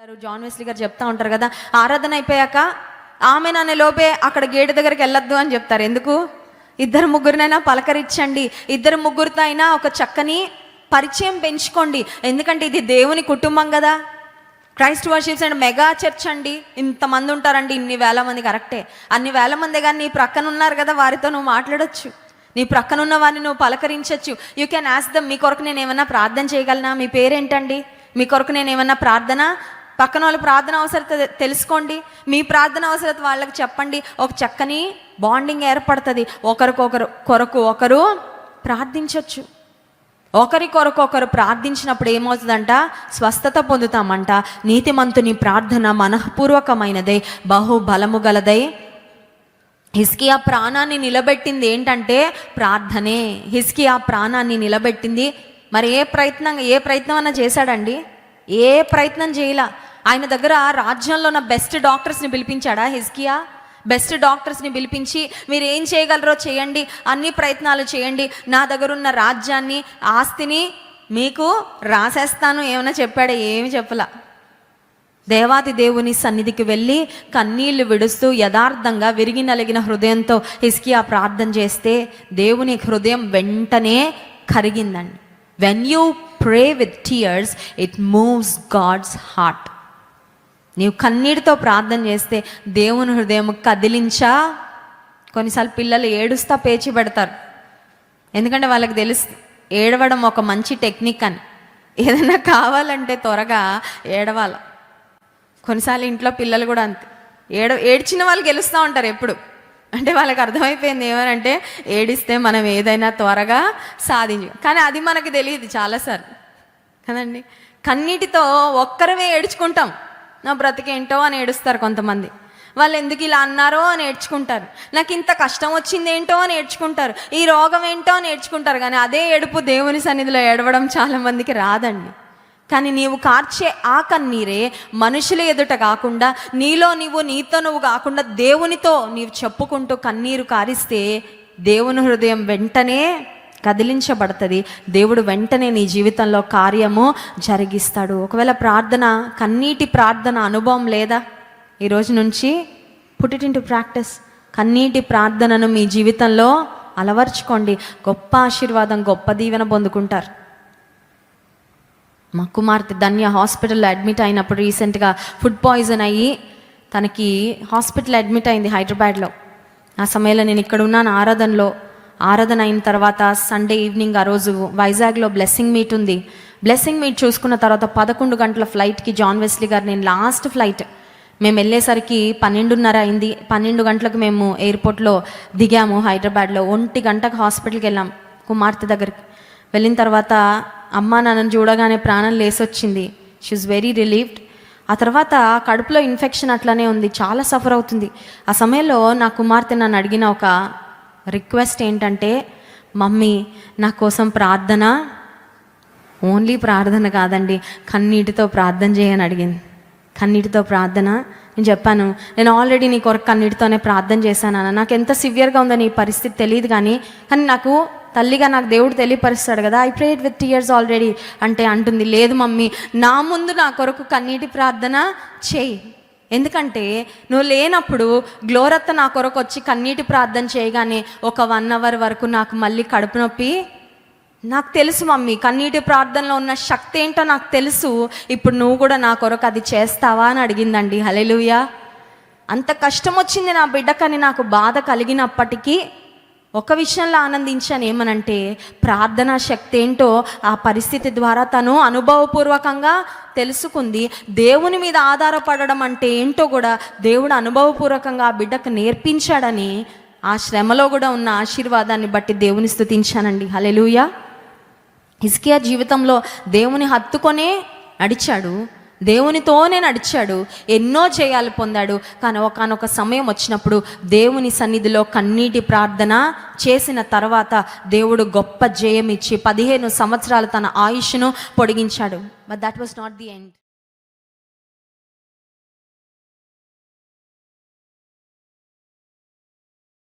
గారు John Wesley గారు చెప్తా ఉంటారు కదా ఆరాధన అయిపోయాక ఆమె నాన్న లోపే అక్కడ గేటు దగ్గరికి వెళ్ళొద్దు అని చెప్తారు. ఎందుకు? ఇద్దరు ముగ్గురినైనా పలకరించండి. ఇద్దరు ముగ్గురితో అయినా ఒక చక్కని పరిచయం పెంచుకోండి. ఎందుకంటే ఇది దేవుని కుటుంబం కదా. Christ worships and mega church అండి. ఇంతమంది ఉంటారండి ఇన్ని వేల మంది. కరెక్టే. అన్ని వేల మంది కానీ నీ ప్రక్కన ఉన్నారు కదా వారితో నువ్వు మాట్లాడొచ్చు. నీ ప్రక్కన ఉన్న వారిని నువ్వు పలకరించవచ్చు యూ కెన్ ఆస్ దమ్ మీ కొరకు నేను ఏమైనా ప్రార్థన చేయగలనా? మీ పేరేంటండి? మీ కొరకు నేను ఏమైనా ప్రార్థన? పక్కన వాళ్ళ ప్రార్థన అవసరత తెలుసుకోండి. మీ ప్రార్థన అవసరత వాళ్ళకి చెప్పండి. ఒక చక్కని బాండింగ్ ఏర్పడుతుంది. ఒకరికొకరు కొరకు ఒకరు ప్రార్థించవచ్చు ఒకరి కొరకు ఒకరు ప్రార్థించినప్పుడు ఏమవుతుందంట? స్వస్థత పొందుతామంట. నీతిమంతుని ప్రార్థన మనఃపూర్వకమైనదే బహుబలము గలదై. గలదై హిస్కియా ప్రాణాన్ని నిలబెట్టింది ఏంటంటే ప్రార్థనే. హిస్కియా ప్రాణాన్ని నిలబెట్టింది. మరి ఏ ప్రయత్నం ఏ ప్రయత్నం అన్నా చేశాడండి? ఏ ప్రయత్నం చేయలా. ఆయన దగ్గర రాజ్యంలో ఉన్న బెస్ట్ డాక్టర్స్ని పిలిపించాడా హిస్కియా బెస్ట్ డాక్టర్స్ని పిలిపించి మీరు ఏం చేయగలరో చేయండి అన్ని ప్రయత్నాలు చేయండి. నా దగ్గర ఉన్న రాజ్యాన్ని ఆస్తిని మీకు రాసేస్తాను. ఏమైనా చెప్పాడా? ఏమి చెప్పలా. దేవాది దేవుని సన్నిధికి వెళ్ళి కన్నీళ్ళు విడుస్తూ యథార్థంగా విరిగి నలిగిన హృదయంతో హిస్కియా ప్రార్థన చేస్తే దేవుని హృదయం వెంటనే కరిగిందండి. When you pray with tears it moves God's heart నీవు కన్నీటితో ప్రార్థన చేస్తే దేవుని హృదయం కదిలించా. కొన్నిసార్లు పిల్లలు ఏడుస్తా పేచి పెడతారు. ఎందుకంటే వాళ్ళకి తెలుసు ఏడవడం ఒక మంచి టెక్నిక్ అని. ఏదైనా కావాలంటే త్వరగా ఏడవాల. కొన్నిసార్లు ఇంట్లో పిల్లలు కూడా అంతే. ఏడ ఏడ్చిన వాళ్ళు గెలుస్తూ ఉంటారు ఎప్పుడు. అంటే వాళ్ళకి అర్థమైపోయింది ఏమనంటే ఏడిస్తే మనం ఏదైనా త్వరగా సాధించు. కానీ అది మనకు తెలియదు చాలాసార్లు. కదండి? కన్నీటితో ఒక్కరమే ఏడ్చుకుంటాం. నా బ్రతికేంటో అని ఏడుస్తారు కొంతమంది. వాళ్ళు ఎందుకు ఇలా అన్నారో అని ఏడ్చుకుంటారు. నాకు ఇంత కష్టం వచ్చింది ఏంటో అని ఏడ్చుకుంటారు. ఈ రోగం ఏంటో అని ఏడ్చుకుంటారు. కానీ అదే ఏడుపు దేవుని సన్నిధిలో ఏడవడం చాలా మందికి రాదండి. కానీ నీవు కార్చే ఆ కన్నీరే మనుషుల ఎదుట కాకుండా నీలో నీవు నీతో నువ్వు కాకుండా దేవునితో నీవు చెప్పుకుంటూ కన్నీరు కారిస్తే దేవుని హృదయం వెంటనే కదిలించబడుతుంది. దేవుడు వెంటనే నీ జీవితంలో కార్యము జరిగిస్తాడు. ఒకవేళ ప్రార్థన కన్నీటి ప్రార్థన అనుభవం లేదా? ఈ రోజు నుంచి పుట్ ఇట్ ప్రాక్టీస్. కన్నీటి ప్రార్థనను మీ జీవితంలో అలవర్చుకోండి. గొప్ప ఆశీర్వాదం గొప్ప దీవెన పొందుకుంటారు. మా కుమార్తె ధన్య హాస్పిటల్లో అడ్మిట్ అయినప్పుడు రీసెంట్గా ఫుడ్ పాయిజన్ అయ్యి తనకి హాస్పిటల్ అడ్మిట్ అయింది హైదరాబాద్లో. ఆ సమయంలో నేను ఇక్కడ ఉన్నాను ఆరాధనలో. ఆరాధన అయిన తర్వాత సండే ఈవినింగ్ ఆ రోజు వైజాగ్లో బ్లెస్సింగ్ మీట్ ఉంది. బ్లెస్సింగ్ మీట్ చూసుకున్న తర్వాత పదకొండు గంటల ఫ్లైట్కి జాన్ వెస్లీ గారు నేను లాస్ట్ ఫ్లైట్ మేము వెళ్ళేసరికి పన్నెండున్నర అయింది. పన్నెండు గంటలకు మేము ఎయిర్పోర్ట్లో దిగాము హైదరాబాద్లో. ఒంటి గంటకు హాస్పిటల్కి వెళ్ళాం కుమార్తె దగ్గరికి. వెళ్ళిన తర్వాత అమ్మ నాన్నని చూడగానే ప్రాణం లేసొచ్చింది. షీఈ్ వెరీ రిలీవ్డ్ ఆ తర్వాత కడుపులో ఇన్ఫెక్షన్ అట్లానే ఉంది. చాలా సఫర్ అవుతుంది. ఆ సమయంలో నా కుమార్తె నన్ను అడిగిన ఒక రిక్వెస్ట్ ఏంటంటే మమ్మీ నా కోసం ప్రార్థన ఓన్లీ ప్రార్థన కాదండి కన్నీటితో ప్రార్థన చేయని అడిగింది. కన్నీటితో ప్రార్థన నేను చెప్పాను నేను ఆల్రెడీ నీ కొరకు కన్నీటితోనే ప్రార్థన చేశాను అన్న. నాకు ఎంత సివియర్గా ఉందో నీ పరిస్థితి తెలియదు కానీ కానీ నాకు తల్లిగా నాకు దేవుడు తెలియపరుస్తాడు కదా I prayed with tears already అంటే అంటుంది లేదు మమ్మీ నా ముందు నా కొరకు కన్నీటి ప్రార్థన చేయి. ఎందుకంటే నువ్వు లేనప్పుడు గ్లోరత్త నా కొరకు వచ్చి కన్నీటి ప్రార్థన చేయగానే ఒక వన్ అవర్ వరకు నాకు మళ్ళీ కడుపు నొప్పి. నాకు తెలుసు మమ్మీ కన్నీటి ప్రార్థనలో ఉన్న శక్తి ఏంటో నాకు తెలుసు. ఇప్పుడు నువ్వు కూడా నా కొరకు అది చేస్తావా అని అడిగిందండి. హలెలుయా అంత కష్టం వచ్చింది నా బిడ్డకని నాకు బాధ కలిగినప్పటికీ ఒక విషయంలో ఆనందించాను ఏమనంటే ప్రార్థనా శక్తి ఏంటో ఆ పరిస్థితి ద్వారా తను అనుభవపూర్వకంగా తెలుసుకుంది. దేవుని మీద ఆధారపడడం అంటే ఏంటో కూడా దేవుడు అనుభవపూర్వకంగా ఆ బిడ్డకు నేర్పించాడని ఆ శ్రమలో కూడా ఉన్న ఆశీర్వాదాన్ని బట్టి దేవుని స్థుతించానండి హలెలుయా హిస్కియా జీవితంలో దేవుని హత్తుకొనే నడిచాడు. దేవునితోనే నడిచాడు. ఎన్నో చేయాలి పొందాడు. కానీ ఒకనొక సమయం వచ్చినప్పుడు దేవుని సన్నిధిలో కన్నీటి ప్రార్థన చేసిన తర్వాత దేవుడు గొప్ప జయం ఇచ్చి పదిహేను సంవత్సరాలు తన ఆయుష్ను పొడిగించాడు. But that was not the end